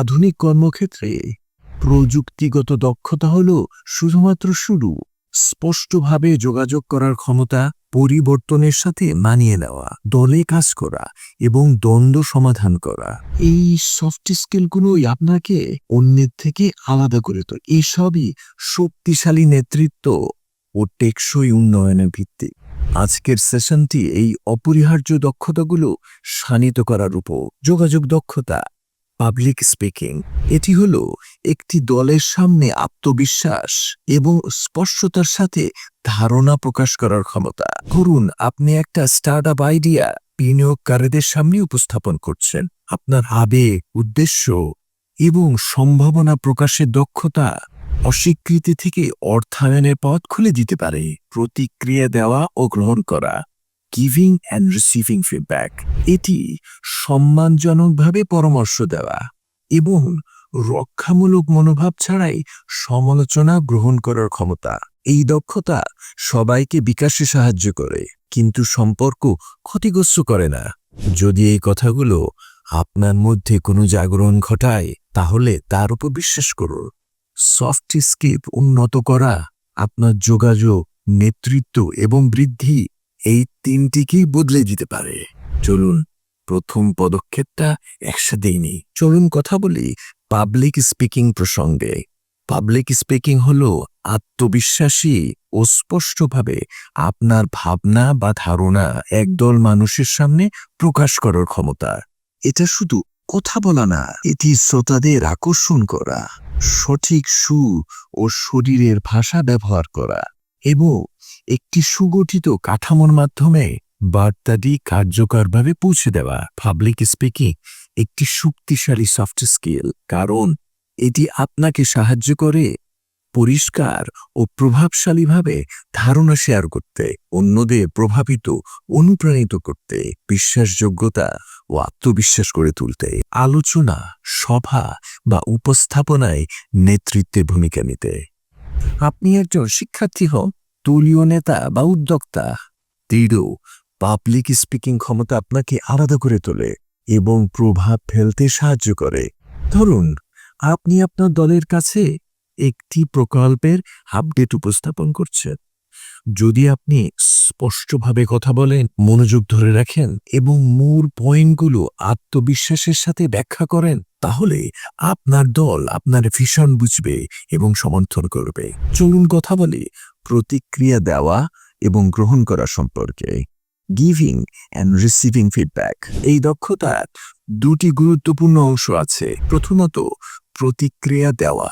আধুনিক কর্মক্ষেত্রে প্রযুক্তিগত দক্ষতা হল শুধুমাত্র শুরু। স্পষ্টভাবে যোগাযোগ করার ক্ষমতা পরিবর্তনের সাথে মানিয়ে নেওয়া, দলে কাজ করা এবং দ্বন্দ্ব সমাধান করা। এই সফট স্কিলগুলোই আপনাকে অন্যের থেকে আলাদা করে তোলে। এসবই শক্তিশালী নেতৃত্ব ও টেকসই উন্নয়নের ভিত্তি। আজকের সেশনটি এই অপরিহার্য দক্ষতাগুলো শানিত করার উপর। যোগাযোগ দক্ষতা পাবলিক স্পিকিং এটি হল একটি দলের সামনে আত্মবিশ্বাস এবং স্পষ্টতার সাথে ধারণা প্রকাশ করার ক্ষমতা। ধরুন, আপনি একটা স্টার্ট আপ আইডিয়া বিনিয়োগকারীদের সামনে উপস্থাপন করছেন। আপনার আবেগ, উদ্দেশ্য এবং সম্ভাবনা প্রকাশের দক্ষতা অস্বীকৃতি থেকে অর্থায়নের পথ খুলে দিতে পারে। প্রতিক্রিয়া দেওয়া ও গ্রহণ করা। গিভিং অ্যান্ড রিসিভিং ফিডব্যাক এটি সম্মানজনকভাবে পরামর্শ দেওয়া এবং রক্ষামূলক মনোভাব ছাড়াই সমালোচনা গ্রহণ করার ক্ষমতা। এই দক্ষতা সবাইকে বিকাশে সাহায্য করে, কিন্তু সম্পর্ক ক্ষতিগ্রস্ত করে না। যদি এই কথাগুলো আপনার মধ্যে কোনো জাগরণ ঘটায়, তাহলে তার উপর বিশ্বাস করুন। সফট স্কিল উন্নত করা, আপনার যোগাযোগ, নেতৃত্ব এবং বৃদ্ধি এই তিনটিকেই বদলে দিতে পারে। চলুন, প্রথম পদক্ষেপটা একসাথেই নিই। চলুন কথা বলি পাবলিক স্পিকিং প্রসঙ্গে। পাবলিক স্পিকিং হল আত্মবিশ্বাসী ও স্পষ্টভাবে আপনার ভাবনা বা ধারণা একদল মানুষের সামনে প্রকাশ করার ক্ষমতা। এটা শুধু কথা বলা না, এটি শ্রোতাদের আকর্ষণ করা, সঠিক সু ও শরীরের ভাষা ব্যবহার করা এবং একটি সুগঠিত কাঠামোর মাধ্যমে বার্তাটি কার্যকরভাবে পৌঁছে দেওয়া। পাবলিক স্পিকিং একটি শক্তিশালী সফট স্কিল কারণ এটি আপনাকে সাহায্য করে পরিষ্কার ও প্রভাবশালীভাবে ধারণা শেয়ার করতে, অন্যদের প্রভাবিত, অনুপ্রাণিত করতে, বিশ্বাসযোগ্যতা ও আত্মবিশ্বাস করে তুলতে, আলোচনা, সভা বা উপস্থাপনায় নেতৃত্বের ভূমিকা নিতে। আপনি একজন শিক্ষার্থী হন দলীয় নেতা বা উদ্যোক্তা, দৃঢ় পাবলিক স্পিকিং ক্ষমতা আপনাকে আলাদা করে তোলে এবং প্রভাব ফেলতে সাহায্য করে। ধরুন, আপনি আপনার দলের কাছে একটি প্রকল্পের আপডেট উপস্থাপন করছেন। যদি আপনি স্পষ্টভাবে কথা বলেন, মনোযোগ ধরে রাখেন এবং মূল পয়েন্টগুলো আত্মবিশ্বাসের সাথে ব্যাখ্যা করেন, তাহলে আপনার দল আপনার ভীষণ বুঝবে এবং সমর্থন করবে। চলুন কথা বলি প্রতিক্রিয়া দেওয়া এবং গ্রহণ করা সম্পর্কে। গিভিং অ্যান্ড রিসিভিং ফিডব্যাক এই দক্ষতার দুটি গুরুত্বপূর্ণ অংশ আছে। প্রথমত, প্রতিক্রিয়া দেওয়া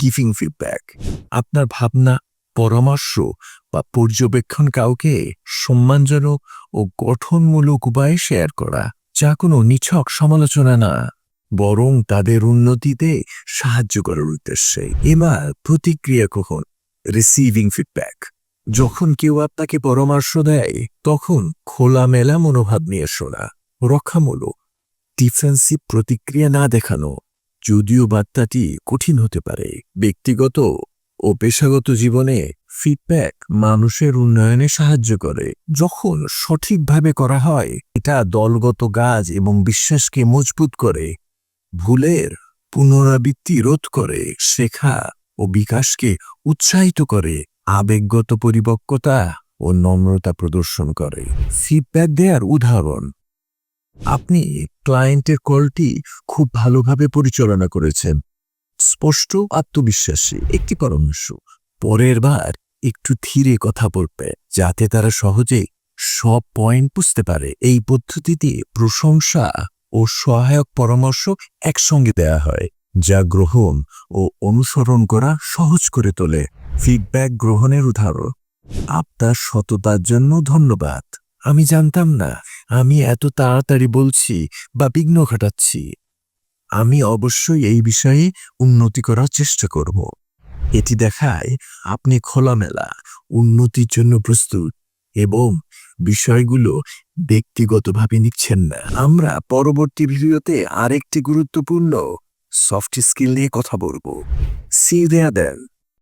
গিভিং ফিডব্যাক আপনার ভাবনা, পরামর্শ বা পর্যবেক্ষণ কাউকে সম্মানজনক ও গঠনমূলক উপায়ে শেয়ার করা, যা কোনো নিছক সমালোচনা না, বরং তাদের উন্নতিতে সাহায্য করার উদ্দেশ্যে। এবার প্রতিক্রিয়া কখন রিসিভিং ফিডব্যাক যখন কেউ আপনাকে পরামর্শ দেয়, তখন খোলামেলা মনোভাব নিয়ে শোনা, রক্ষামূলক ডিফেন্সিভ প্রতিক্রিয়া না দেখানো, যদিও বার্তাটি কঠিন হতে পারে। ব্যক্তিগত ও পেশাগত জীবনে ফিডব্যাক মানুষের উন্নয়নে সাহায্য করে। যখন সঠিকভাবে করা হয়, এটা দলগত কাজ এবং বিশ্বাসকে মজবুত করে, ভুলের পুনরাবৃত্তি রোধ করে, শেখা ও বিকাশকে উৎসাহিত করে, আবেগগত পরিপক্কতা ও নম্রতা প্রদর্শন করে। ফিডব্যাক দেওয়ার উদাহরণ। আপনি ক্লায়েন্টের কলটি খুব ভালোভাবে পরিচালনা করেছেন। স্পষ্ট আত্মবিশ্বাসী, একটি পরামর্শ। পরের বার একটু ধীরে কথা বলবে, যাতে তারা সহজে সব পয়েন্ট বুঝতে পারে। এই পদ্ধতিতে প্রশংসা ও সহায়ক পরামর্শ একসঙ্গে দেয়া হয়। যা গ্রহণ ও অনুসরণ করা সহজ করে তোলে। ফিডব্যাক গ্রহণের উদাহরণ। আপনার সততার জন্য ধন্যবাদ। আমি জানতাম না, আমি এত তাড়াতাড়ি বলছি বা বিঘ্ন ঘটাচ্ছি। আমি অবশ্যই এই বিষয়ে উন্নতি করার চেষ্টা করব। এটি দেখায় আপনি খোলামেলা, উন্নতির জন্য প্রস্তুত এবং বিষয়গুলো ব্যক্তিগতভাবে নিচ্ছেন না। আমরা পরবর্তী ভিডিওতে আরেকটি গুরুত্বপূর্ণ সফট স্কিল নিয়ে কথা বলব। সি দেয়া দেন